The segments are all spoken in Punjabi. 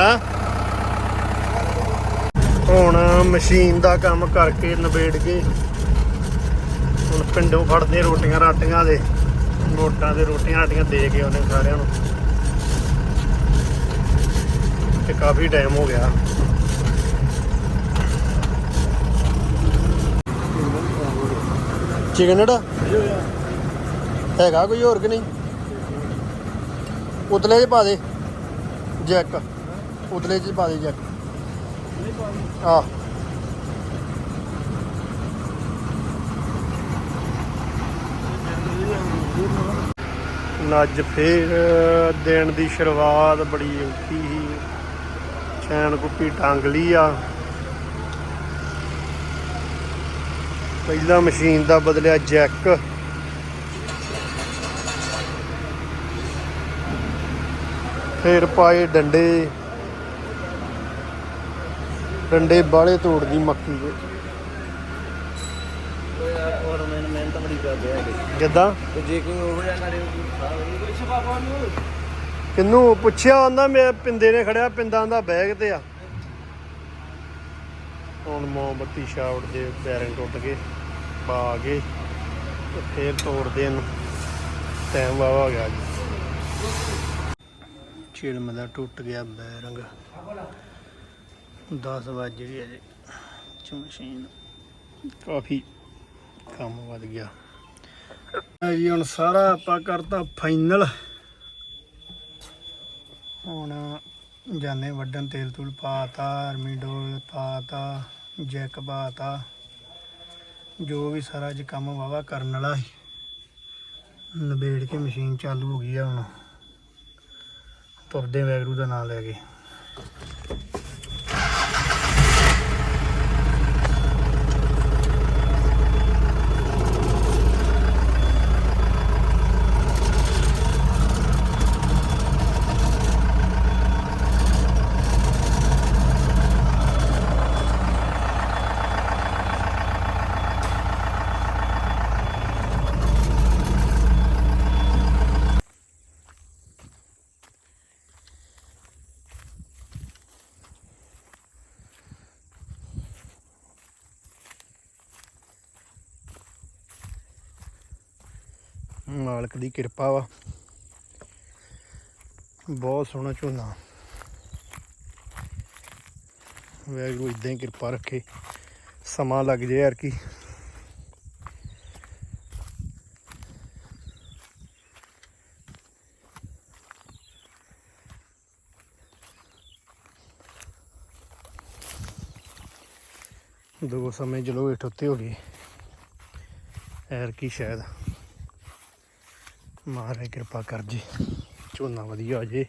ਹਾਂ ਹੁਣ ਮਸ਼ੀਨ ਦਾ ਕੰਮ ਕਰਕੇ ਨਿਬੇੜ ਕੇ ਹੁਣ ਪਿੰਡੋਂ ਫੜਦੇ ਰੋਟੀਆਂ ਰਾਟੀਆਂ ਦੇ ਮੋਟਾਂ ਦੇ ਰੋਟੀਆਂ ਰਾਟੀਆਂ ਦੇ ਕੇ ਉਹਨੇ ਸਾਰਿਆਂ ਨੂੰ। ਤੇ ਕਾਫੀ ਟਾਈਮ ਹੋ ਗਿਆ। ਚਿਕਨ ਜਿਹੜਾ ਹੈਗਾ ਕੋਈ ਹੋਰ ਕਿ ਨਹੀਂ? ਉਤਲੇ ਚ ਪਾ ਦੇ। ਜੈਕ ਉਤਲੇ ਚ ਪਾ ਦੇ ਜੈਕ ਆ ਅੱਜ ਫੇਰ ਦਿਨ ਦੀ ਸ਼ੁਰੂਆਤ ਬੜੀ ਔਖੀ ਸੀ। ਚੈਨ ਕੁੱਪੀ ਟੰਗ ਲਈ ਆ। ਪਹਿਲਾਂ ਮਸ਼ੀਨ ਦਾ ਬਦਲਿਆ ਜੈਕ। ਫਿਰ ਪਾਏ ਡੰਡੇ। ਡੰਡੇ ਬਾਲੇ ਤੋੜਦੀ ਮੱਕੀ ਦੇ। ਔਰ ਮੈਂ ਮਿਹਨਤ ਬੜੀ ਕਰਦੇ ਹੈਗੇ ਕਿੱਦਾਂ? ਤੇ ਜੇ ਕੋਈ ਹੋ ਜਾਂਦਾ ਰੇ ਪੁਲਿਸ ਬਾਬਾ ਨੂੰ? ਕਿੰਨੂੰ ਪੁੱਛਿਆ ਆਂਦਾ ਮੈਂ ਪਿੰਦੇ ਨੇ ਖੜਿਆ ਪਿੰਦਾਂ ਦਾ ਬੈਗ ਤੇ ਆ। ਹੁਣ ਮੋਮਬੱਤੀ ਸ਼ਾਵਟ ਦੇ ਬੈਰਿੰਗ ਟੁੱਟ ਗਏ ਪਾ ਗਏ ਤੇ ਫੇਰ ਤੋੜਦੇ ਇਹਨੂੰ। ਟਾਈਮ ਵਾਵਾ ਹੋ ਗਿਆ ਜੀ। ਚਿਲਮ ਦਾ ਟੁੱਟ ਗਿਆ ਬੈਰਿੰਗ। 10 ਵਜੇ ਵੀ ਅਜੇ ਚ ਮਸ਼ੀਨ ਕਾਫੀ ਕੰਮ ਵੱਧ ਗਿਆ। ਜੀ, ਹੁਣ ਸਾਰਾ ਆਪਾਂ ਕਰਤਾ ਫਾਈਨਲ। ਹੁਣ ਜਾਨੇ ਵੱਡਨ ਤੇਲ ਤੂਲ ਪਾਤਾ, ਅਰਮੀ ਡੋਲ ਪਾਤਾ, ਜੈਕ ਪਾਤਾ। ਜੋ ਵੀ ਸਾਰਾ ਅੱਜ ਕੰਮ ਵਾਵਾ ਕਰਨ ਵਾਲਾ ਸੀ ਨਵੇੜ ਕੇ ਮਸ਼ੀਨ ਚਾਲੂ ਹੋ ਗਈ ਆ ਹੁਣ। ਤੁਰਦੇ ਵੈਗਰੂ ਦਾ ਨਾਂ ਲੈ ਕੇ। ਦੀ ਕਿਰਪਾ ਵਾ। ਬਹੁਤ ਸੋਹਣਾ ਝੋਨਾ। ਵੈਗਰੂ ਇਦਾਂ ਹੀ ਕਿਰਪਾ ਰੱਖੇ। ਸਮਾਂ ਲੱਗ ਜੇ ਯਾਰ ਕੀ। ਦੋ ਸਮੇਂ ਚਲੋ ਹੇਠ ਉੱਤੇ ਹੋ ਗਏ। ਐਰ ਕੀ ਸ਼ਾਇਦ। ਮਹਾਰਾਜ ਕਿਰਪਾ ਕਰ ਜੇ। ਝੋਨਾ ਵਧੀਆ ਹੋ ਜੇ।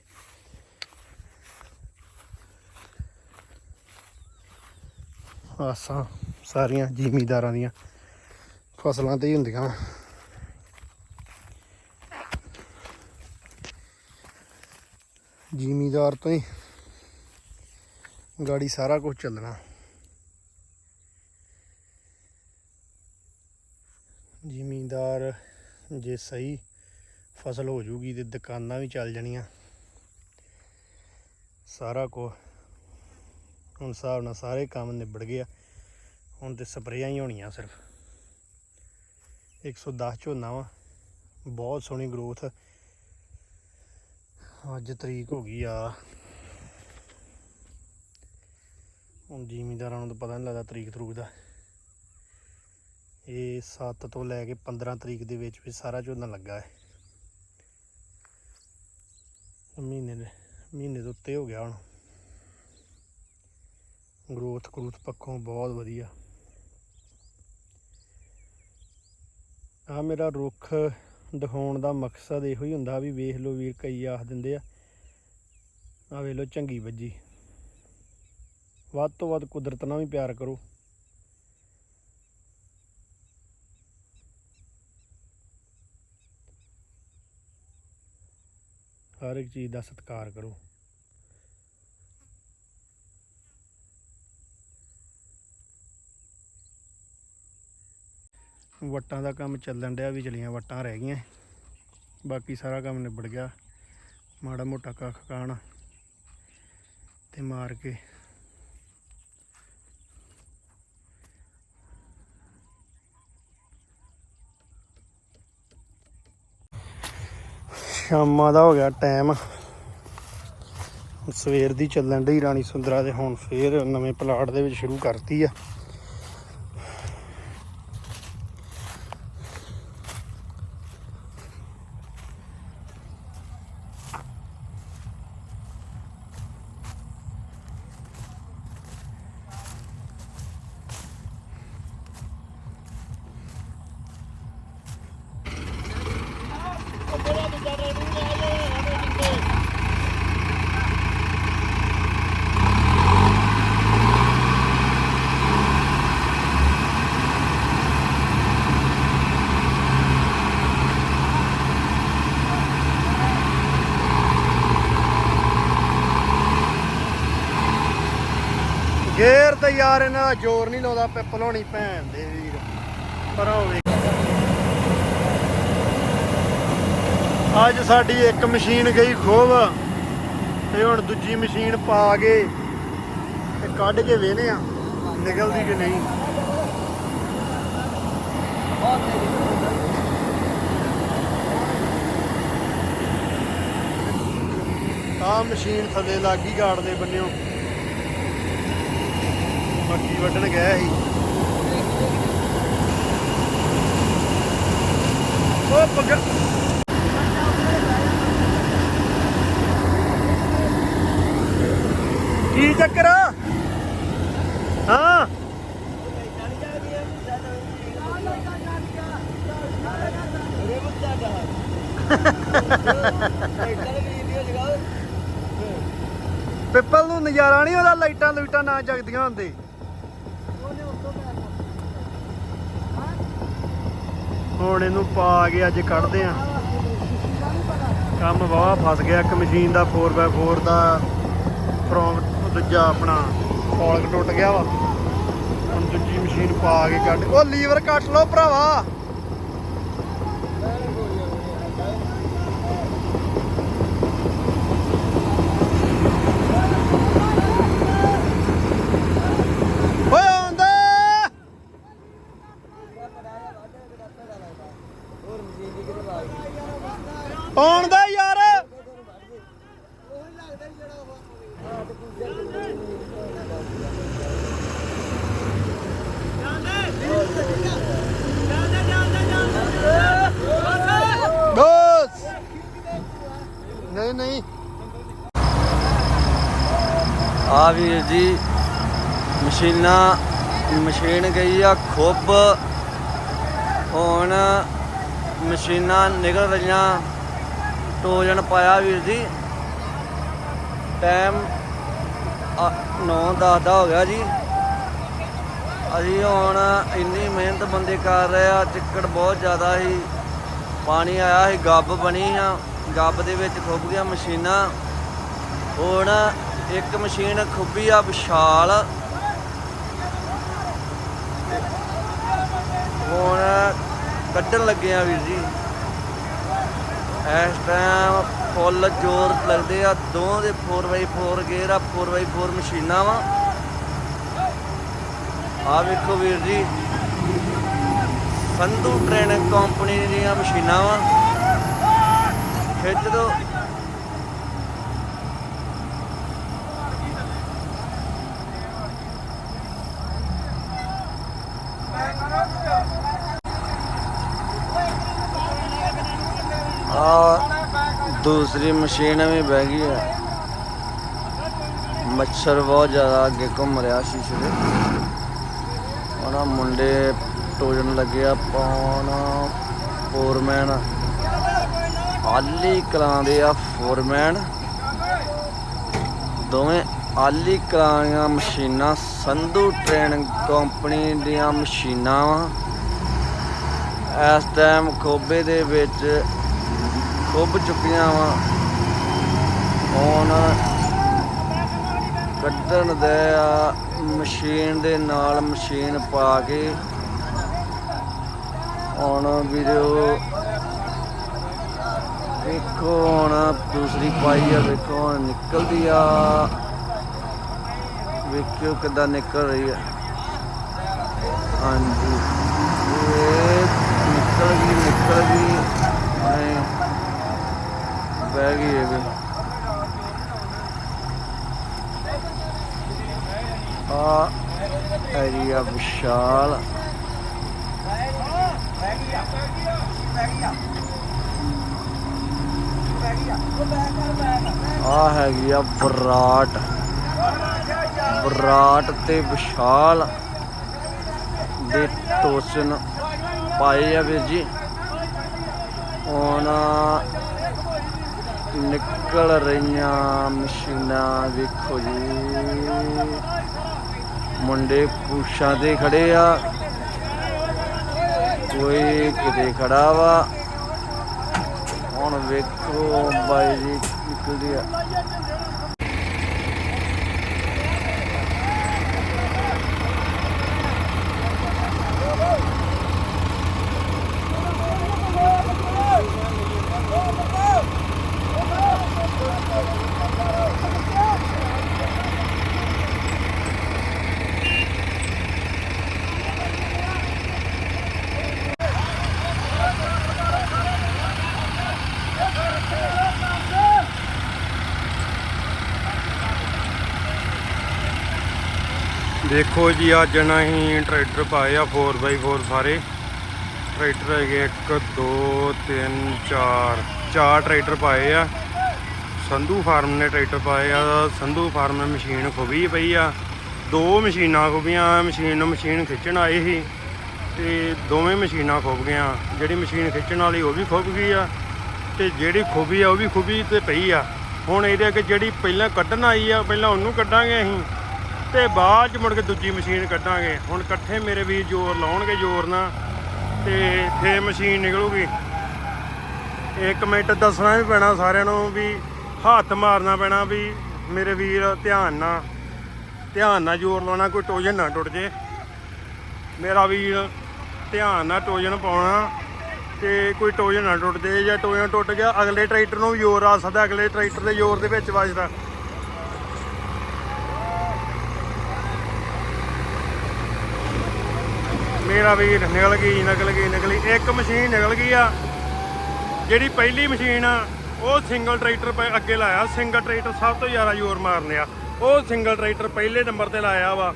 ਆਸਾਂ ਸਾਰੀਆਂ ਜ਼ਿਮੀਦਾਰਾਂ ਦੀਆਂ ਫਸਲਾਂ ਤੇ ਹੀ ਹੁੰਦੀਆਂ। ਜ਼ਿਮੀਦਾਰ ਤੋਂ ਹੀ ਗਾੜੀ ਸਾਰਾ ਕੁਝ ਚੱਲਣਾ। ਜ਼ਿਮੀਦਾਰ ਜੇ ਸਹੀ ਫਸਲ ਹੋ ਜੂਗੀ ਤੇ ਦੁਕਾਨਾਂ ਵੀ ਚੱਲ ਜਾਣੀਆਂ। ਸਾਰਾ ਕੁਝ ਹੁਣ ਹਿਸਾਬ ਨਾਲ ਸਾਰੇ ਕੰਮ ਨਿਬੜ ਗਏ ਆ। ਹੁਣ ਤੇ ਸਪਰੇਆਂ ਹੀ ਹੋਣੀਆਂ ਸਿਰਫ। 110 ਝੋਨਾ ਵਾ। ਬਹੁਤ ਸੋਹਣੀ ਗਰੋਥ ਅੱਜ ਤਰੀਕ ਹੋ ਗਈ ਆ। ਹੁਣ ਜ਼ਿਮੀਂਦਾਰਾਂ ਨੂੰ ਤਾਂ ਪਤਾ ਨਹੀਂ ਲੱਗਦਾ ਤਰੀਕ ਤਰੂਕ ਦਾ। ਇਹ 7 ਤੋਂ ਲੈ ਕੇ 15 ਤਰੀਕ ਦੇ ਵਿੱਚ ਵੀ ਸਾਰਾ ਝੋਨਾ ਲੱਗਾ ਹੈ। ਮਹੀਨੇ ਦੇ, ਮਹੀਨੇ ਤੋਂ ਉੱਤੇ ਹੋ ਗਿਆ ਹੁਣ। ਗਰੋਥ ਗਰੋਥ ਪੱਖੋਂ ਬਹੁਤ ਵਧੀਆ। ਆ ਮੇਰਾ ਰੁੱਖ ਦਿਖਾਉਣ ਦਾ ਮਕਸਦ ਇਹੋ ਹੀ ਹੁੰਦਾ ਵੀ ਵੇਖ ਲਓ ਵੀਰ ਕਈ ਆਖ ਦਿੰਦੇ ਆ ਆ ਵੇਖ ਲਓ ਚੰਗੀ ਵੱਜੀ। ਵੱਧ ਤੋਂ ਵੱਧ ਕੁਦਰਤ ਨਾਲ ਵੀ ਪਿਆਰ ਕਰੋ। ਹਰ ਇੱਕ ਚੀਜ਼ ਦਾ ਸਤਿਕਾਰ ਕਰੋ। ਵਟਾਂ ਦਾ ਕੰਮ ਚੱਲਣ ਡਿਆ ਵੀ ਚਲੀਆਂ ਵਟਾਂ ਰਹਿ ਗਈਆਂ। ਬਾਕੀ ਸਾਰਾ ਕੰਮ ਨਿਬੜ ਗਿਆ। ਮਾੜਾ ਮੋਟਾ ਕੱਖ ਕਾਣ ਤੇ ਮਾਰ ਕੇ ਸ਼ਾਮਾਂ ਦਾ ਹੋ ਗਿਆ ਟਾਈਮ। ਸਵੇਰ ਦੀ ਚੱਲਣ ਡਈ ਰਾਣੀ ਸੁੰਦਰਾ ਦੇ, ਹੁਣ ਫੇਰ ਨਵੇਂ ਪਲਾਟ ਦੇ ਵਿੱਚ ਸ਼ੁਰੂ ਕਰਤੀ ਆ। ਤੇ ਯਾਰ ਇਹਨਾਂ ਦਾ ਜ਼ੋਰ ਨਹੀਂ ਲਾਉਂਦਾ ਪਿੱਪਲ ਹੋਣੀ ਭੈਣ ਦੇ ਵੀਰ। ਪਰ ਹੋਵੇ ਅੱਜ ਸਾਡੀ ਇੱਕ ਮਸ਼ੀਨ ਗਈ ਖੋਬ ਤੇ ਹੁਣ ਦੂਜੀ ਮਸ਼ੀਨ ਪਾ ਕੇ ਤੇ ਕੱਢ ਕੇ ਵੇਨੇ ਆ ਨਿਕਲਦੀ ਕਿ ਨਹੀਂ। ਆ ਮਸ਼ੀਨ ਥੱਲੇ ਲੱਗੀ ਗਾੜ ਦੇ ਬੰਨਿਓ। ਮੱਕੀ ਵੱਢਣ ਗਿਆ ਸੀ। ਉਹ ਪੱਗ ਕੀ ਚੱਕਰ ਹਾਂ। ਪਿੱਪਲ ਨੂੰ ਨਜ਼ਾਰਾ ਨਹੀਂ ਉਹਦਾ ਲਾਈਟਾਂ ਲੂਟਾਂ ਨਾ ਜਗਦੀਆਂ ਹੁੰਦੇ। ਹੁਣ ਇਹਨੂੰ ਪਾ ਕੇ ਅੱਜ ਕੱਢਦੇ ਆ। ਕੰਮ ਵਾਹ ਫਸ ਗਿਆ। ਇੱਕ machine the 4x4 the from ਦੂਜਾ ਆਪਣਾ ਫੋਲਕ ਟੁੱਟ ਗਿਆ ਵਾ। ਹੁਣ ਦੂਜੀ ਮਸ਼ੀਨ ਪਾ ਕੇ ਕੱਢ ਉਹ ਲੀਵਰ ਕੱਟ ਲਓ ਭਰਾਵਾ ਓਏ ਆਉਂਦਾ ਆਉਂਦਾ ਯਾਰ ਬਸ ਨਹੀਂ ਨਹੀਂ ਆ ਵੀਰ ਜੀ ਮਸ਼ੀਨਾਂ ਮਸ਼ੀਨ ਗਈ ਆ, ਖੁੱਬ। ਹੁਣ ਮਸ਼ੀਨਾਂ ਨਿਕਲ ਰਹੀਆਂ। ਟੋਜਨ ਪਾਇਆ ਵੀਰ ਜੀ। ਟਾਈਮ 9:10 ਦਾ ਹੋ ਗਿਆ ਜੀ। ਅਸੀਂ ਹੁਣ ਇੰਨੀ ਮਿਹਨਤ ਬੰਦੇ ਕਰ ਰਹੇ ਆ, ਚਿੱਕੜ ਬਹੁਤ ਜ਼ਿਆਦਾ ਸੀ। ਪਾਣੀ ਆਇਆ ਸੀ, ਗੱਬ ਬਣੀ ਆ। ਗੱਬ ਦੇ ਵਿੱਚ ਖੁੱਬ ਗਿਆ ਮਸ਼ੀਨਾਂ। ਹੁਣ ਇੱਕ ਮਸ਼ੀਨ ਖੁੱਬੀ ਆ, ਵਿਸ਼ਾਲ। ਹੁਣ ਕੱਢਣ ਲੱਗੇ ਆ ਵੀਰ ਜੀ। ਇਸ ਟਾਈਮ ਫੁੱਲ ਜ਼ੋਰ ਲੱਗਦੇ ਆ, ਦੋਵਾਂ ਦੇ 4x4 ਗੇਅਰ ਆ 4x4 ਮਸ਼ੀਨਾਂ ਵਾ। ਆ ਵੇਖੋ ਵੀਰ ਜੀ, ਸੰਧੂ ਟ੍ਰੇਨਿੰਗ ਕੰਪਨੀ ਦੀਆਂ ਮਸ਼ੀਨਾਂ ਵਾ। ਖਿੱਚ ਦੋ ਆ ਦੂਸਰੀ ਮਸ਼ੀਨ ਵੀ ਬਹਿ ਗਈ ਹੈ ਮੱਛਰ ਬਹੁਤ ਜ਼ਿਆਦਾ ਅੱਗੇ ਘੁੰਮ ਰਿਹਾ ਸ਼ੀਸ਼ੇ ਦੇ। ਉਹਨਾਂ ਮੁੰਡੇ ਟੋਜਣ ਲੱਗੇ ਆ ਫੋਰਮੈਨ। ਆਲੀ ਕਲਾਂ ਦੇ ਆ ਫੋਰਮੈਨ। ਦੋਵੇਂ ਆਲੀ ਕਲਾਂ ਦੀਆਂ ਮਸ਼ੀਨਾਂ, ਸੰਧੂ ਟ੍ਰੇਨ ਕੰਪਨੀ ਦੀਆਂ ਮਸ਼ੀਨਾਂ ਵਾ। ਇਸ ਟਾਈਮ ਖੋਬੇ ਦੇ ਵਿੱਚ ਡੁੱਬ ਚੁੱਕੀਆਂ ਵਾ। ਹੁਣ ਕੱਢਣ ਦੇ ਆ ਮਸ਼ੀਨ ਦੇ ਨਾਲ ਮਸ਼ੀਨ ਪਾ ਕੇ। ਹੁਣ ਵੀਡੀਓ ਵੇਖੋ ਹੁਣ ਦੂਸਰੀ ਪਾਈ ਆ, ਵੇਖੋ ਹੁਣ ਨਿਕਲਦੀ ਆ। ਵੇਖਿਓ ਕਿੱਦਾਂ ਨਿਕਲ ਰਹੀ ਆ। ਹਾਂਜੀ। ਇਹ ਨਿਕਲ ਗਈ ਨਿਕਲ ਗਈ। ਬਹਿ ਗਈ ਇਹ ਵੀ ਆ ਏਰੀਆ ਵਿਸ਼ਾਲ। ਆ ਹੈਗੀ ਆ ਬਰਾਟ ਬਰਾਟ ਤੇ ਵਿਸ਼ਾਲ ਦੇ ਟੋਸਨ ਪਾਏ ਆ ਵੀਰ ਜੀ। ਉਹਨਾਂ ਨਿਕਲ ਰਹੀਆਂ ਮਸ਼ੀਨਾਂ, ਵੇਖੋ ਜੀ। ਮੁੰਡੇ ਪੁਸ਼ਾਂ ਦੇ ਖੜੇ ਆ। ਕੋਈ ਕਿਤੇ ਖੜਾ ਵਾ। ਹੁਣ ਵੇਖੋ ਬਾਈ ਜੀ ਨਿਕਲਦੀ ਆ। ਦੇਖੋ ਜੀ, ਅੱਜ ਨਾ ਅਸੀਂ ਟਰੈਕਟਰ ਪਾਏ ਆ 4x4 ਸਾਰੇ। ਟਰੈਕਟਰ ਹੈਗੇ 1 2 3 4 ਚਾਰ। ਟਰੈਕਟਰ ਪਾਏ ਆ। ਸੰਧੂ ਫਾਰਮ ਨੇ ਟਰੈਕਟਰ ਪਾਏ ਆ। ਸੰਧੂ ਫਾਰਮ ਮਸ਼ੀਨ ਖੁਬੀ ਪਈ ਆ। ਦੋ ਮਸ਼ੀਨਾਂ ਖੁਬੀਆਂ ਮਸ਼ੀਨ ਨੂੰ ਮਸ਼ੀਨ ਖਿੱਚਣ ਆਏ ਸੀ ਤੇ ਦੋਵੇਂ ਮਸ਼ੀਨਾਂ ਖੁੱਭ ਗਈਆਂ। ਜਿਹੜੀ ਮਸ਼ੀਨ ਖਿੱਚਣ ਵਾਲੀ ਉਹ ਵੀ ਖੁੱਭ ਗਈ ਆ ਤੇ ਜਿਹੜੀ ਖੁਬੀ ਆ ਉਹ ਵੀ ਖੁਬੀ ਤੇ ਪਈ ਆ। ਹੁਣ ਇਹਦੇ ਅੱਗੇ ਜਿਹੜੀ ਪਹਿਲਾਂ ਕੱਢਣ ਆਈ ਆ, ਪਹਿਲਾਂ ਉਹਨੂੰ ਕੱਢਾਂਗੇ ਅਸੀਂ। ਤੇ ਬਾਅਦ ਚ ਮੁੜ ਕੇ ਦੂਜੀ ਮਸ਼ੀਨ ਕੱਢਾਂਗੇ। ਹੁਣ ਇਕੱਠੇ ਮੇਰੇ ਵੀਰ ਜ਼ੋਰ ਲਾਉਣਗੇ ਜ਼ੋਰ ਨਾਲ ਤੇ ਫੇਰ ਮਸ਼ੀਨ ਨਿਕਲੂਗੀ। ਇੱਕ ਮਿੰਟ ਦੱਸਣਾ ਵੀ ਪੈਣਾ ਸਾਰਿਆਂ ਨੂੰ ਵੀ ਹੱਥ ਮਾਰਨਾ ਪੈਣਾ ਵੀ ਮੇਰੇ ਵੀਰ ਧਿਆਨ ਨਾਲ ਧਿਆਨ ਨਾਲ ਜ਼ੋਰ ਲਾਉਣਾ, ਕੋਈ ਟੋਜਨ ਨਾ ਟੁੱਟ ਜੇ। ਮੇਰਾ ਵੀਰ ਧਿਆਨ ਨਾਲ ਟੋਜਨ ਪਾਉਣਾ ਤੇ ਕੋਈ ਟੋਜਨ ਨਾ ਟੁੱਟ ਜੇ ਜਾਂ ਟੋਜਨ ਟੁੱਟ ਗਿਆ, ਅਗਲੇ ਟਰੈਕਟਰ ਨੂੰ ਵੀ ਜ਼ੋਰ ਆ ਸਕਦਾ, ਅਗਲੇ ਟਰੈਕਟਰ ਦੇ ਜ਼ੋਰ ਦੇ ਵਿੱਚ ਵੱਜਦਾ। ਮੇਰਾ ਵੀਰ ਨਿਕਲ ਗਈ ਨਿਕਲ ਗਈ, ਨਿਕਲੀ। ਇੱਕ ਮਸ਼ੀਨ ਨਿਕਲ ਗਈ ਆ। ਜਿਹੜੀ ਪਹਿਲੀ ਮਸ਼ੀਨ ਆ, ਉਹ ਸਿੰਗਲ ਟਰੈਕਟਰ ਪੈ ਅੱਗੇ ਲਾਇਆ। ਸਿੰਗਲ ਟਰੈਕਟਰ ਸਭ ਤੋਂ ਜ਼ਿਆਦਾ ਜ਼ੋਰ ਮਾਰਨੇ ਆ। ਉਹ ਸਿੰਗਲ ਟਰੈਕਟਰ ਪਹਿਲੇ ਨੰਬਰ ਤੇ ਲਾਇਆ ਵਾ।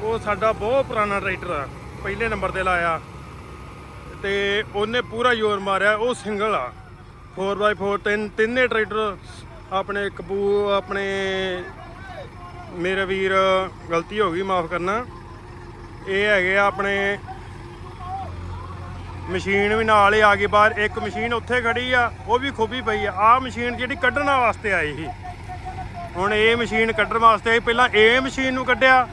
ਉਹ ਸਾਡਾ ਬਹੁਤ ਪੁਰਾਣਾ ਟਰੈਕਟਰ ਆ। ਪਹਿਲੇ ਨੰਬਰ ਤੇ ਲਾਇਆ। ਤੇ ਉਹਨੇ ਪੂਰਾ ਜ਼ੋਰ ਮਾਰਿਆ। ਉਹ ਸਿੰਗਲ ਆ। 4x4 ਤਿੰਨ ਤਿੰਨੇ ਟਰੈਕਟਰ ਆਪਣੇ ਕਪੂ ਆਪਣੇ ਮੇਰੇ ਵੀਰ, ਗਲਤੀ ਹੋ ਗਈ, ਮਾਫ ਕਰਨਾ। ਇਹ ਹੈਗੇ ਆ ਆਪਣੇ ਮਸ਼ੀਨ ਵੀ ਨਾਲ ਹੀ ਆ ਗਈ ਬਾਹਰ, ਇੱਕ ਮਸ਼ੀਨ ਉੱਥੇ ਖੜੀ ਆ, ਉਹ ਵੀ ਖੁੱਬੀ ਪਈ ਆ। ਆਹ ਮਸ਼ੀਨ ਜਿਹੜੀ ਕੱਢਣ ਵਾਸਤੇ ਆਈ ਸੀ। ਹੁਣ ਇਹ ਮਸ਼ੀਨ ਕੱਢਣ ਵਾਸਤੇ ਆਈ, ਪਹਿਲਾਂ ਇਹ ਮਸ਼ੀਨ ਨੂੰ ਕੱਢਿਆ,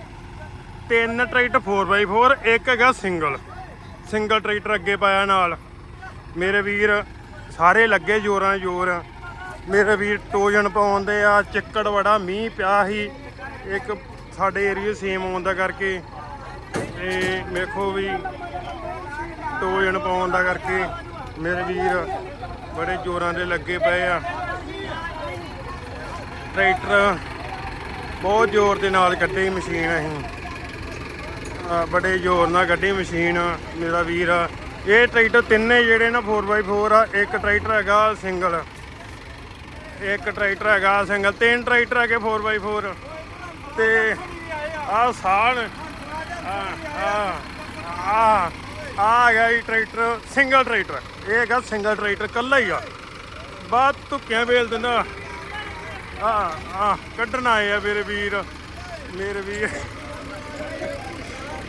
ਤਿੰਨ ਟਰੈਕਟਰ 4x4 ਇੱਕ ਹੈਗਾ ਸਿੰਗਲ ਸਿੰਗਲ ਟਰੈਕਟਰ ਅੱਗੇ ਪਾਇਆ ਨਾਲ। ਮੇਰੇ ਵੀਰ ਸਾਰੇ ਲੱਗੇ ਜੋਰਾਂ ਜੋਰ। ਮੇਰੇ ਵੀਰ ਟੋਜਨ ਪਾਉਂਦੇ ਆ, ਚਿੱਕੜ ਬੜਾ, ਮੀਂਹ ਪਿਆ ਸੀ। ਇੱਕ ਸਾਡੇ ਏਰੀਆ ਸੇਮ ਆਉਣ ਦਾ ਕਰਕੇ ਇਹ ਵੇਖੋ ਵੀ ਟੋਜਨ ਪਾਉਣ ਦਾ ਕਰਕੇ ਮੇਰੇ ਵੀਰ ਬੜੇ ਜੋਰਾਂ ਦੇ ਲੱਗੇ ਪਏ ਆ। ਟਰੈਕਟਰ ਬਹੁਤ ਜ਼ੋਰ ਦੇ ਨਾਲ ਕੱਢੀ ਮਸ਼ੀਨ ਅਸੀਂ। ਬੜੇ ਜ਼ੋਰ ਨਾਲ ਕੱਢੀ ਮਸ਼ੀਨ ਮੇਰਾ ਵੀਰ। ਇਹ ਟਰੈਕਟਰ ਤਿੰਨੇ ਜਿਹੜੇ ਨਾ 4x4 ਆ, ਇੱਕ ਟਰੈਕਟਰ ਹੈਗਾ ਸਿੰਗਲ ਇੱਕ ਟਰੈਕਟਰ ਹੈਗਾ ਸਿੰਗਲ ਤਿੰਨ ਟਰੈਕਟਰ ਹੈਗੇ 4x4 ਤੇ ਆਹ ਸਾਨ ਆ ਸਾਲ ਆ ਆ ਗਿਆ ਇਹ ਟਰੈਕਟਰ, ਸਿੰਗਲ ਟਰੈਕਟਰ। ਇਹ ਹੈਗਾ ਸਿੰਗਲ ਟਰੈਕਟਰ ਕੱਲਾ ਹੀ ਆ। ਬਾਤ ਧੁੱਕਿਆਂ ਵੇਲ ਦਿੰਦਾ। ਆ ਆ, ਕੱਢਣ ਆਏ ਆ ਮੇਰੇ ਵੀਰ ਮੇਰੇ ਵੀਰ।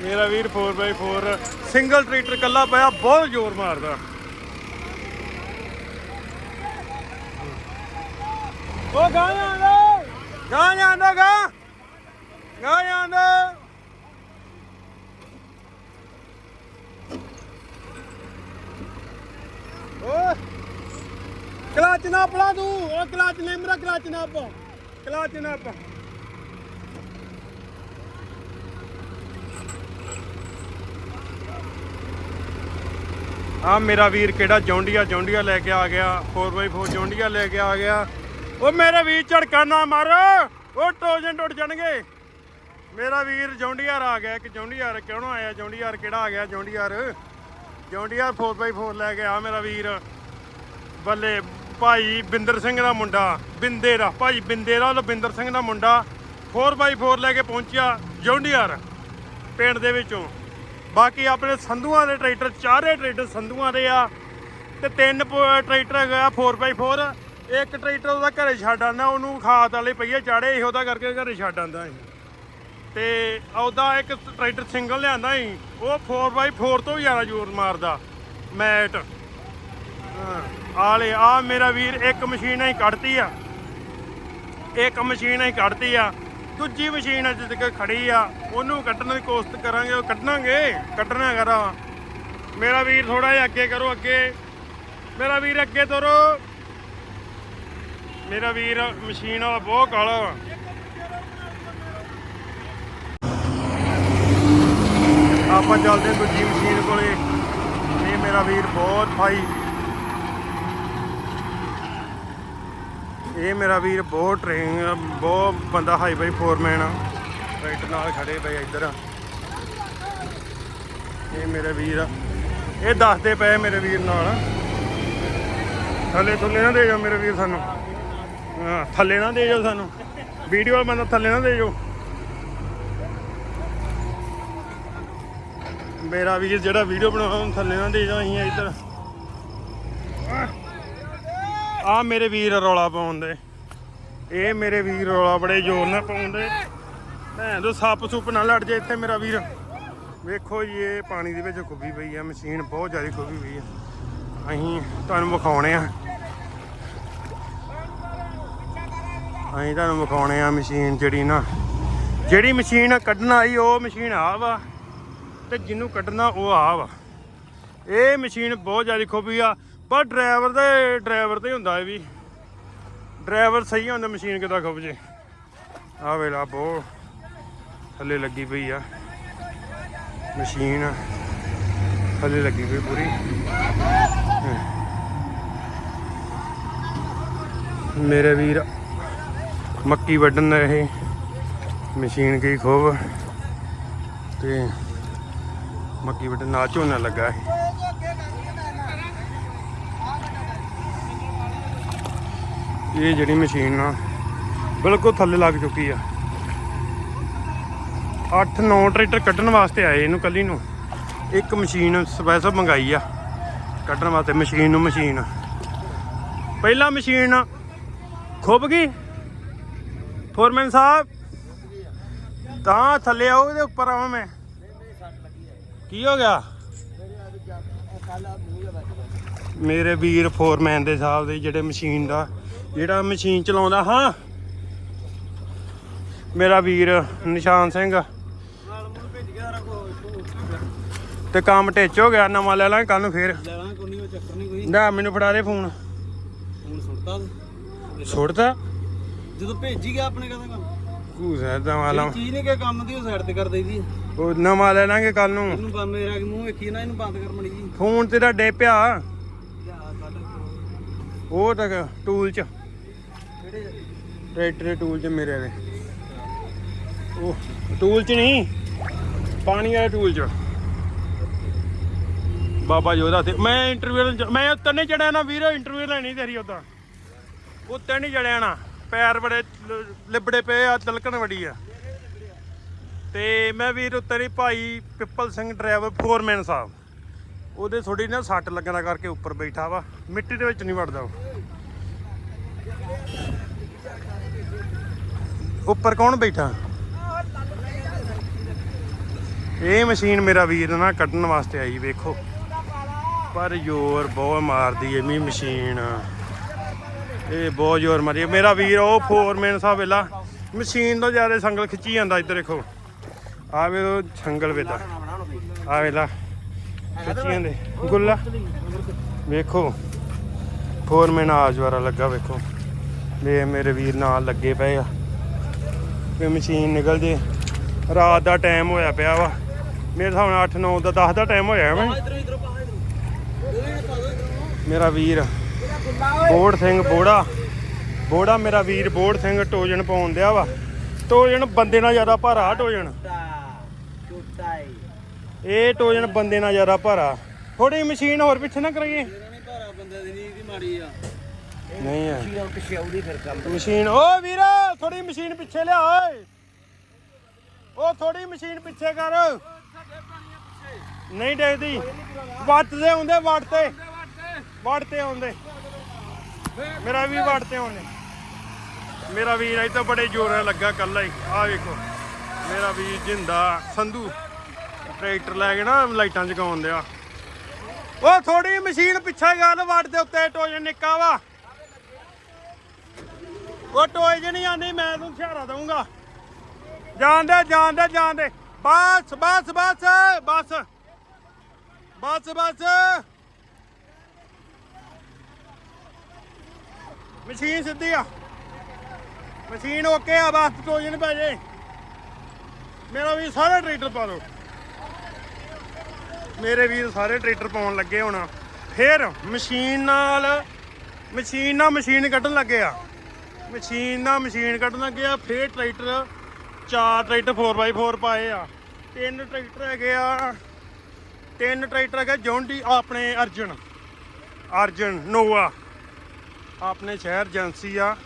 ਮੇਰਾ ਵੀਰ 4x4 ਸਿੰਗਲ ਟਰੈਕਟਰ ਕੱਲਾ ਪਿਆ, ਬਹੁਤ ਜ਼ੋਰ ਮਾਰਦਾ। ਉਹ ਗਾਂ ਜਾਂਦਾ ਗਾਂ ਜਾਂਦਾ ਗਾਂ ਗਾਂ ਜਾਂਦਾ ਓਏ ਕਲਚ ਨਾ ਪਲਾ ਤੂੰ ਉਹ ਕਲਚ ਨੇ ਮੇਰਾ ਕਲਚ ਨਾ ਆ ਮੇਰਾ ਵੀਰ ਕਿਹੜਾ ਜੌਂਡੀਆ ਜੌਂਡੀਆ ਲੈ ਕੇ ਆ ਗਿਆ। 4x4 ਜੌਂਡੀਆ ਲੈ ਕੇ ਆ ਗਿਆ। ਉਹ ਮੇਰੇ ਵੀਰ ਝੜਕਾ ਨਾ ਮਾਰ। ਉਹ ਟੋਜਨ ਟੁੱਟ ਜਾਣਗੇ। ਮੇਰਾ ਵੀਰ ਜੌਂਡੀਆਰ ਆ ਗਿਆ। ਇੱਕ ਜੌਂਡੀਆਰ ਕਿਉਂ ਨਾ ਆਇਆ? ਜੌਂਡੀਆਰ ਕਿਹੜਾ ਆ ਗਿਆ? ਜੌਂਡੀਆਰ। ਜੌਂਡੀਆਰ 4x4 ਲੈ ਕੇ ਆ ਮੇਰਾ ਵੀਰ। ਬੱਲੇ ਭਾਈ ਬਿੰਦਰ ਸਿੰਘ ਦਾ ਮੁੰਡਾ, ਬਿੰਦੇ ਦਾ, ਭਾਈ ਬਿੰਦੇ ਦਾ ਲਵਿੰਦਰ ਸਿੰਘ ਦਾ ਮੁੰਡਾ 4x4 ਲੈ ਕੇ ਪਹੁੰਚਿਆ ਜੌਂਡੀਆਰ ਪਿੰਡ ਦੇ ਵਿੱਚੋਂ। ਬਾਕੀ ਆਪਣੇ ਸੰਧੂਆਂ ਦੇ ਟਰੈਕਟਰ, ਚਾਰੇ ਟਰੈਕਟਰ ਸੰਧੂਆਂ ਦੇ ਆ ਤੇ ਤਿੰਨ ਪ- ਟਰੈਕਟਰ ਹੈਗਾ 4x4 ਇੱਕ ਟਰੈਕਟਰ ਉਹਦਾ ਘਰੇ ਛੱਡ ਆਂਦਾ ਉਹਨੂੰ ਖਾਦ ਵਾਲੇ ਪਈਏ ਚਾੜੇ ਇਹੋ ਦਾ ਕਰਕੇ ਘਰੇ ਛੱਡ ਆਂਦਾ ਸੀ ਤੇ ਉਹਦਾ ਇੱਕ ਟਰੈਕਟਰ ਸਿੰਗਲ ਲਿਆਂਦਾ ਸੀ, ਉਹ 4x4 ਤੋਂ ਵੀ ਜ਼ਿਆਦਾ ਜ਼ੋਰ ਮਾਰਦਾ, ਮੈਟ। ਹਾਂ, ਆਲੇ ਆ ਮੇਰਾ ਵੀਰ ਇੱਕ ਮਸ਼ੀਨ ਹੀ ਕੱਢਤੀ ਆ। ਇੱਕ ਮਸ਼ੀਨ ਹੀ ਕੱਢਤੀ ਆ। ਦੂਜੀ ਮਸ਼ੀਨ ਅੱਜ ਤੱਕ ਖੜੀ ਆ। ਉਹਨੂੰ ਕੱਢਣ ਦੀ ਕੋਸ਼ਿਸ਼ ਕਰਾਂਗੇ ਉਹ ਕੱਢਣਾਗੇ ਕੱਢਣਾ ਕਰਾ ਮੇਰਾ ਵੀਰ ਥੋੜਾ ਜਿਹਾ ਅੱਗੇ ਕਰੋ ਅੱਗੇ। ਮੇਰਾ ਵੀਰ ਅੱਗੇ ਤੁਰੋ। ਮੇਰਾ ਵੀਰ ਮਸ਼ੀਨ ਵਾਲਾ ਬਹੁਤ ਕਾਲਾ ਵਾ। ਆਪਾਂ ਚੱਲਦੇ ਦੂਜੀ ਮਸ਼ੀਨ ਕੋਲੇ। ਇਹ ਮੇਰਾ ਵੀਰ ਬਹੁਤ ਭਾਈ ਇਹ ਮੇਰਾ ਵੀਰ ਬਹੁਤ ਟ੍ਰੇਨ ਬਹੁਤ ਬੰਦਾ ਹਾਈਵੇ ਫੋਰਮੈਨ ਆ। ਰਾਈਟ ਨਾਲ ਖੜੇ ਪਏ ਇੱਧਰ। ਇਹ ਮੇਰੇ ਵੀਰ ਆ। ਇਹ ਦੱਸਦੇ ਪਏ ਮੇਰੇ ਵੀਰ ਨਾਲ। ਥੱਲੇ ਥੱਲੇ ਨਾ ਦੇ ਜਾਓ ਮੇਰੇ ਵੀਰ ਸਾਨੂੰ। ਹਾਂ, ਥੱਲੇ ਨਾ ਦੇ ਜਾਓ ਸਾਨੂੰ। ਵੀਡੀਓ ਵਾਲਾ ਬੰਦਾ ਥੱਲੇ ਨਾ ਦੇ ਜਾਓ। ਮੇਰਾ ਵੀਰ ਜਿਹੜਾ ਵੀਡੀਓ ਬਣਾਉਂਦਾ ਥੱਲੇ ਨਾ ਦੇ ਜਾਓ, ਅਸੀਂ ਇੱਧਰ। ਆ ਮੇਰੇ ਵੀਰ ਰੌਲਾ ਪਾਉਂਦੇ। ਇਹ ਮੇਰੇ ਵੀਰ ਰੌਲਾ ਬੜੇ ਜ਼ੋਰ ਨਾਲ ਪਾਉਂਦੇ। ਭੈਣ ਦੋ ਸੱਪ ਸੁੱਪ ਨਾ ਲੜ ਜੇ ਇੱਥੇ ਮੇਰਾ ਵੀਰ। ਵੇਖੋ ਜੀ, ਇਹ ਪਾਣੀ ਦੇ ਵਿੱਚ ਖੁੱਬੀ ਪਈ ਆ, ਮਸ਼ੀਨ ਬਹੁਤ ਜ਼ਿਆਦਾ ਖੁੱਬੀ ਪਈ ਆ। ਅਸੀਂ ਤੁਹਾਨੂੰ ਵਿਖਾਉਣੇ ਆ। ਅਸੀਂ ਤੁਹਾਨੂੰ ਵਿਖਾਉਣੇ ਆ ਮਸ਼ੀਨ ਜਿਹੜੀ ਨਾ। ਜਿਹੜੀ ਮਸ਼ੀਨ ਕੱਢਣ ਆਈ, ਉਹ ਮਸ਼ੀਨ ਆ ਵਾ। ਤੇ ਜਿਹਨੂੰ ਕੱਢਣਾ ਉਹ ਆ ਵਾ। ਇਹ ਮਸ਼ੀਨ ਬਹੁਤ ਜ਼ਿਆਦਾ ਖੂਬੀ ਆ। ਪਰ ਡਰਾਈਵਰ ਦੇ, ਡਰਾਈਵਰ ਤੇ ਹੁੰਦਾ ਇਹ ਵੀ। ਡਰਾਈਵਰ ਸਹੀ ਹੁੰਦਾ ਮਸ਼ੀਨ ਕਿਦਾਂ ਖੁੱਬ ਜੇ ਆ ਵੇਲਾ ਬਹੁਤ ਥੱਲੇ ਲੱਗੀ ਪਈ ਆ। ਮਸ਼ੀਨ। ਥੱਲੇ ਲੱਗੀ ਪਈ ਪੂਰੀ। ਮੇਰੇ ਵੀਰ ਮੱਕੀ ਵੱਢਣ ਰਹੇ ਮਸ਼ੀਨ ਗਈ ਖੂਬ ਤੇ ਮੱਕੀ ਵੱਢਣ ਨਾਲ ਝੋਨਾ ਲੱਗਾ ਹੈ ਇਹ ਜਿਹੜੀ ਮਸ਼ੀਨ ਆ, ਬਿਲਕੁਲ ਥੱਲੇ ਲੱਗ ਚੁੱਕੀ ਆ। 8-9 ਟਰੈਕਟਰ ਕੱਢਣ ਵਾਸਤੇ ਆਏ ਇਹਨੂੰ ਕੱਲੀ ਨੂੰ। ਇੱਕ ਮਸ਼ੀਨ ਸਪੈਸ਼ਲ ਮੰਗਾਈ ਆ, ਕੱਢਣ ਵਾਸਤੇ, ਮਸ਼ੀਨ ਨੂੰ ਮਸ਼ੀਨ। ਪਹਿਲਾ ਮਸ਼ੀਨ ਖੁੱਬ ਗਈ। ਫੋਰਮੈਨ ਸਾਹਿਬ, ਤਾਂ ਥੱਲੇ ਆਓ, ਇਹਦੇ ਉੱਪਰ ਆਵਾਂ ਮੈਂ। ਕੀ ਹੋ ਗਿਆ? ਮੇਰੇ ਵੀਰ ਫੋਰਮੈਨ ਦੇ ਸਾਹਿਬ ਦੇ ਜਿਹੜੇ ਮਸ਼ੀਨ ਦਾ ਜਿਹੜਾ ਮਸ਼ੀਨ ਚਲਾਉਂਦਾ ਹਾਂ। ਮੇਰਾ ਵੀਰ ਨਿਸ਼ਾਨ ਸਿੰਘ। ਤੇ ਕੰਮ ਟਿੱਚ ਹੋ ਗਿਆ ਨਵਾਂ ਲੈ ਲਾਂਗੇ ਕੱਲ ਨੂੰ ਫੇਰ। ਕੋਈ ਨਹੀਂ ਚੱਕਰ ਨਹੀਂ ਕੋਈ। ਨਾ ਮੈਨੂੰ ਫੜਾ ਦੇ ਫੋਨ। ਛੋੜਤਾ ਜਦੋਂ ਭੇਜੀ ਗਿਆ ਆਪਣੇ ਕਦੋਂ ਕੰਮ। ਘੂਸਾ ਦਾ ਵਾਲਾ। ਚੀਜ਼ ਨਹੀਂ ਕਿ ਕੰਮ ਦੀ ਉਹ ਸਾਈਡ ਤੇ ਕਰ ਦਈਦੀ ਉਹ ਨਵਾਂ ਲੈ ਲਾਂਗੇ ਕੱਲ ਨੂੰ। ਇਹਨੂੰ ਬੰਦ ਮੇਰਾ ਕਿ ਮੂੰਹ ਵੇਖੀ ਨਾ ਇਹਨੂੰ ਬੰਦ ਕਰ ਮਣੀ ਜੀ ਫੋਨ ਤੇਰਾ ਡੇ ਪਿਆ। ਉਹ ਤੱਕ ਟੂਲ ਚ। ਟਰੈਕਟਰ ਦੇ ਟੂਲ ਚ ਮੇਰੇ ਦੇ ਉਹ ਟੂਲ ਚ ਨਹੀਂ, ਪਾਣੀ ਵਾਲੇ ਟੂਲ ਚ। ਬਾਬਾ ਜੋਦਾ ਤੇ ਮੈਂ ਇੰਟਰਵਿਊ ਮੈਂ ਉੱਤੇ ਨਹੀਂ ਚੜਿਆ ਨਾ ਵੀਰ ਇੰਟਰਵਿਊ ਲੈਣੀ ਤੇਰੀ ਉਦਾਂ। ਉੱਤੇ ਨਹੀਂ ਚੜਿਆ ਨਾ, ਪੈਰ ਬੜੇ ਲਿਬੜੇ ਪਏ ਆ, ਤਲਕਣ ਵੜੀ ਆ। ਤੇ ਮੈਂ ਵੀਰ ਉੱਤੇ ਨਹੀਂ ਭਾਈ ਪਿੱਪਲ ਸਿੰਘ ਡਰਾਈਵਰ ਫੋਰਮੈਨ ਸਾਹਿਬ। ਉਹਦੇ ਥੋੜੀ ਨਾ ਸੱਟ ਲੱਗਣਾ ਕਰਕੇ ਉੱਪਰ ਬੈਠਾ ਵਾ, ਮਿੱਟੀ ਦੇ ਵਿੱਚ ਨਹੀਂ ਵੜਦਾ ਉਹ। ਉੱਪਰ ਕੌਣ ਬੈਠਾ? ਇਹ ਮਸ਼ੀਨ ਮੇਰਾ ਵੀਰ ਨਾ ਕੱਢਣ ਵਾਸਤੇ ਆਈ, ਵੇਖੋ। ਪਰ ਜ਼ੋਰ ਬਹੁਤ ਮਾਰਦੀ ਐ ਮੀ ਮਸ਼ੀਨ। ਇਹ ਬਹੁਤ ਜ਼ੋਰ ਮਾਰੀ ਮੇਰਾ ਵੀਰ, ਉਹ ਫੋਰਮੈਨ ਸਾਹਿਬ ਵੇਲਾ, ਮਸ਼ੀਨ ਤੋਂ ਜ਼ਿਆਦਾ ਸੰਗਲ ਖਿੱਚੀ ਜਾਂਦਾ ਇੱਧਰ ਦੇਖੋ ਆ ਵੇ ਉਹ ਸੰਗਲ ਵੇਲਾ। ਆ ਵੇਲਾ, ਖਿੱਚੀ ਜਾਂਦੇ। ਗੁੱਲਾ। ਵੇਖੋ ਫੋਰਮੈਨ ਆਜਵਾਰਾ ਲੱਗਾ, ਵੇਖੋ। ਵੇ, ਮੇਰੇ ਵੀਰ ਨਾਲ ਲੱਗੇ ਪਏ ਆ। ਵੀ ਮਸ਼ੀਨ ਨਿਕਲ ਜੇ। ਰਾਤ ਦਾ ਟਾਈਮ ਹੋਇਆ ਪਿਆ ਵਾ। ਮੇਰੇ ਹਿਸਾਬ ਨਾਲ 8 9 ਦਾ 10 ਦਾ ਟਾਈਮ ਹੋਇਆ ਵਾ। ਮੇਰਾ ਵੀਰ, ਬੋੜ ਸਿੰਘ ਬੋੜਾ। ਬੋੜਾ ਮੇਰਾ ਵੀਰ ਬੋੜ ਸਿੰਘ ਟੋਜਨ ਪਾਉਣ ਦਿਆ ਵਾ। ਟੋਜਨ ਬੰਦੇ ਨਾਲ ਜ਼ਿਆਦਾ ਭਾਰਾ ਟੋਜਨ ਇਹ ਟੋਜਨ ਬੰਦੇ ਨਾਲ ਜ਼ਿਆਦਾ ਭਾਰਾ। ਥੋੜੀ ਮਸ਼ੀਨ ਹੋਰ ਪਿੱਛੇ ਨਾ ਕਰਾਈਏ ਭਾਰਾ, ਬੰਦੇ ਦੀ ਮਾੜੀ ਆ। ਨਹੀਂ ਆ। ਕੀੜਾ ਪਿੱਛੇ ਆਉਦੀ ਫਿਰ ਕੰਮ। ਮਸ਼ੀਨ ਓ ਵੀਰ ਥੋੜੀ ਮਸ਼ੀਨ ਪਿੱਛੇ ਲਿਆ ਓਏ। ਉਹ ਥੋੜੀ ਮਸ਼ੀਨ ਪਿੱਛੇ ਕਰ। ਨਹੀਂ ਡੇਗਦੀ। ਵੱਟ ਦੇ ਹੁੰਦੇ ਵੱਟ ਤੇ। ਵੱਟ ਤੇ ਆਉਂਦੇ। ਮੇਰਾ ਵੀ ਵੱਟ ਤੇ ਆਉਂਦੇ। ਮੇਰਾ ਵੀਰ ਅਜ ਤਾਂ ਬੜੇ ਜ਼ੋਰ ਨਾਲ ਲੱਗਾ ਕੱਲਾ ਹੀ ਆ ਵੇਖੋ। ਮੇਰਾ ਵੀਰ ਜਿੰਦਾ ਸੰਧੂ। ਟਰੈਕਟਰ ਲੈ ਕੇ ਨਾ ਲਾਈਟਾਂ ਜਗਾਉਣ ਦਿਆ। ਉਹ ਥੋੜੀ ਮਸ਼ੀਨ ਪਿੱਛੇ ਗੱਲ ਵੱਟ ਦੇ ਉੱਤੇ ਟੋਜਨ ਨਿੱਕਾ ਵਾ। ਉਹ ਟੋਏ ਜੇ ਨਹੀਂ ਆਂਦੀ ਮੈਂ ਤੈਨੂੰ ਸਹਾਰਾ ਦਊਂਗਾ। ਜਾਣ ਜਾਣਦੇ ਜਾਣਦੇ। ਬਸ ਬਸ ਬਸ ਬਸ। ਬਸ ਬਸ। ਮਸ਼ੀਨ ਸਿੱਧੀ ਆ। ਮਸ਼ੀਨ ਓਕੇ ਆ, ਬਸ ਟੋਏ ਨਹੀਂ ਪੈ ਮੇਰਾ ਵੀ ਸਾਰੇ ਟਰੈਕਟਰ ਪਾ ਦਿਓ ਮੇਰੇ ਵੀਰ ਸਾਰੇ ਟਰੈਕਟਰ ਪਾਉਣ ਲੱਗੇ ਹੁਣ। ਫਿਰ ਮਸ਼ੀਨ ਨਾਲ ਮਸ਼ੀਨ ਨਾਲ ਮਸ਼ੀਨ ਕੱਢਣ ਲੱਗੇ ਆ। ਮਸ਼ੀਨ ਨਾਲ ਮਸ਼ੀਨ ਕੱਢਣ ਲੱਗੇ ਆ, ਫੇਰ ਟਰੈਕਟਰ, ਚਾਰ ਟਰੈਕਟਰ 4x4 ਪਾਏ ਆ। ਤਿੰਨ ਟਰੈਕਟਰ ਹੈਗੇ ਆ, ਤਿੰਨ ਟਰੈਕਟਰ ਹੈਗੇ ਜੌਂਡੀ ਆਪਣੇ ਅਰਜਨ ਅਰਜਨ ਨੋਵਾ ਆਪਣੇ ਸ਼ਹਿਰ ਏਜੰਸੀ ਆ,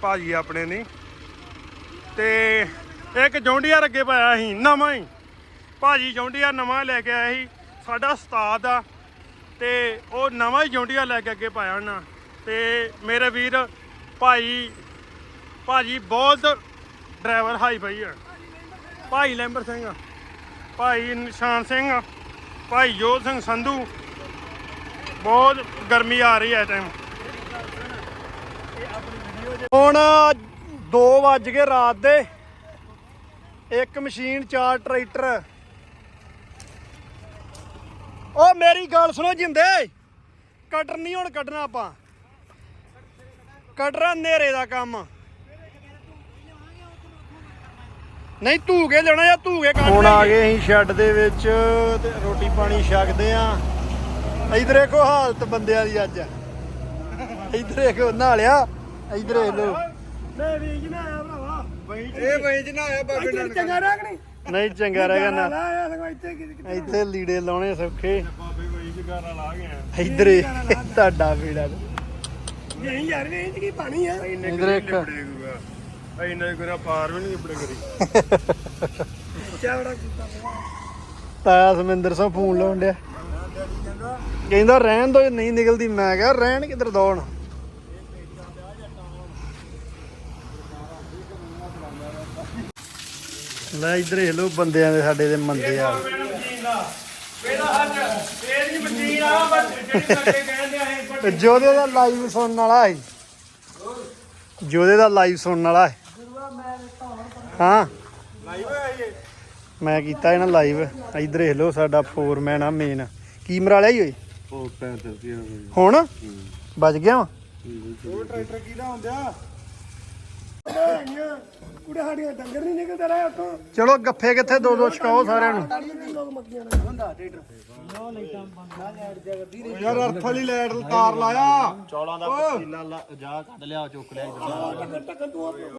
ਭਾਜੀ ਆਪਣੇ ਨੇ। ਤੇ ਇੱਕ ਜੌਂਡੀਆਰ ਅੱਗੇ ਪਾਇਆ ਸੀ, ਨਵਾਂ ਹੀ। ਭਾਜੀ ਜੌਂਡੀਆਰ ਨਵਾਂ ਲੈ ਕੇ ਆਇਆ ਸੀ, ਸਾਡਾ ਉਸਤਾਦ ਆ। ਤੇ ਉਹ ਨਵਾਂ ਹੀ ਜੌਂਡੀਆਰ ਲੈ ਕੇ ਅੱਗੇ ਪਾਇਆ ਉਹਨਾਂ। ਤੇ ਮੇਰੇ ਵੀਰ ਭਾਈ, ਭਾਜੀ ਬਹੁਤ ਡਰਾਈਵਰ ਹਾਈ ਭਾਈ ਆ। ਭਾਈ ਲੈਂਬਰ ਸਿੰਘ, ਭਾਈ ਨਿਸ਼ਾਨ ਸਿੰਘ, ਭਾਈ ਜੋਤ ਸਿੰਘ ਸੰਧੂ, ਬਹੁਤ ਗਰਮੀ ਆ ਰਹੀ ਹੈ ਟਾਈਮ ਹੁਣ 2 ਵੱਜ ਗਏ ਰਾਤ ਦੇ। ਇੱਕ ਮਸ਼ੀਨ, ਚਾਰ ਟਰੈਕਟਰ। ਉਹ ਮੇਰੀ ਗੱਲ ਸੁਣੋ ਜਿੰਦੇ। ਕਟਰ ਨਹੀਂ ਹੁਣ ਕੱਢਣਾ ਆਪਾਂ। ਕਟਰਾ ਨੇਰੇ ਦਾ ਕੰਮ। ਨਹੀਂ ਧੂਗੇ ਲੈਣਾ ਜਾਂ ਧੂਗੇ ਕੱਢ ਹੁਣ ਆ ਗਏ ਅਸੀਂ ਸ਼ੈੱਡ ਦੇ ਵਿੱਚ ਤੇ ਰੋਟੀ ਪਾਣੀ ਛਕਦੇ ਆ। ਇਧਰ ਦੇਖੋ ਹਾਲਤ ਬੰਦਿਆਂ ਦੀ ਅੱਜ। ਇਧਰ ਦੇਖੋ ਨਾਲਿਆ ਇਧਰ ਦੇਖ ਲੋ ਨਹੀਂ ਭਰਾਵਾ। ਇਹ ਬਈ ਬਾਬੇ ਨਾਨਕ। ਚੰਗਾ ਰਹਿ ਕਿ ਨਹੀਂ? ਨਹੀਂ ਚੰਗਾ ਰਹਿ ਨਾ। ਇੱਥੇ ਲੀੜੇ ਲਾਉਣੇ ਸੌਖੇ। ਬਾਬੇ ਬਈ ਜਗਾਰਾ ਲਾ ਗਿਆ ਇਧਰ ਤੁਹਾਡਾ ਵੀੜਾ ਨਹੀਂ ਯਾਰ ਇਹ ਚ ਕੀ ਪਾਣੀ ਆ? ਇਧਰ ਇੱਕ। ਇੰਨੇ ਗੁਰਾ ਪਾਰ ਵੀ ਨਹੀਂ ਬੜੇ ਕਰੀ ਚਾਵੜਾ ਕੀਤਾ ਤਾਇਆ ਸਮਿੰਦਰ ਸਿੰਘ ਫੋਨ ਲਾਉਣ ਡਿਆ। ਕਹਿੰਦਾ ਰਹਿਣ ਦੋ ਨਹੀਂ ਨਿਕਲਦੀ। ਮੈਂ ਕਿਹਾ ਰਹਿਣ ਕਿੱਧਰ ਦੌਣ ਲੈ ਇਧਰ ਇਹ ਲੋ ਬੰਦਿਆਂ ਦੇ ਸਾਡੇ ਦੇ ਮੰਦੇ ਆ। ਇਹਦਾ ਹੱਥ ਜਿਹੜੀ ਜੋਦੇ ਦਾ ਲਾਈਵ ਸੁਣਨ ਵਾਲਾ ਹੈ ਜੋਦੇ ਦਾ ਲਾਈਵ ਸੁਣਨ ਵਾਲਾ ਹੈ ਹਾਂ। ਲਾਈਵ ਹੋਇਆ ਇਹ ਮੈਂ ਕੀਤਾ ਇਹਨਾਂ ਲਾਈਵ ਇਧਰ ਦੇਖ ਲਓ ਸਾਡਾ ਫੋਰਮੈਨ ਆ ਮੇਨ ਕੀ ਮਰਾਲਿਆ ਹੀ ਓਏ? ਹੁਣ? ਬਚ ਗਿਆ ਵਾ? ਉਹ ਟਰੈਕਟਰ ਕਿਹਦਾ ਹੁੰਦਿਆ ਕੁੜੇ ਸਾਡੀਆਂ ਡੰਗਰ ਨਹੀਂ ਨਿਕਲਦੇ ਰਹੇ ਉੱਥੋਂ ਚਲੋ ਗੱਫੇ ਕਿੱਥੇ ਦੋ ਦੋ ਛਕਾਓ ਸਾਰਿਆਂ ਨੂੰ। ਯਾਰ ਅਰਥ ਵਾਲੀ ਲਾਈਟ ਤਾਰ ਲਾਇਆ। ਚੌਲਾਂ ਦਾ ਪਤੀਲਾ ਜਾ ਕੱਢ ਲਿਆ ਚੁੱਕ ਲਿਆ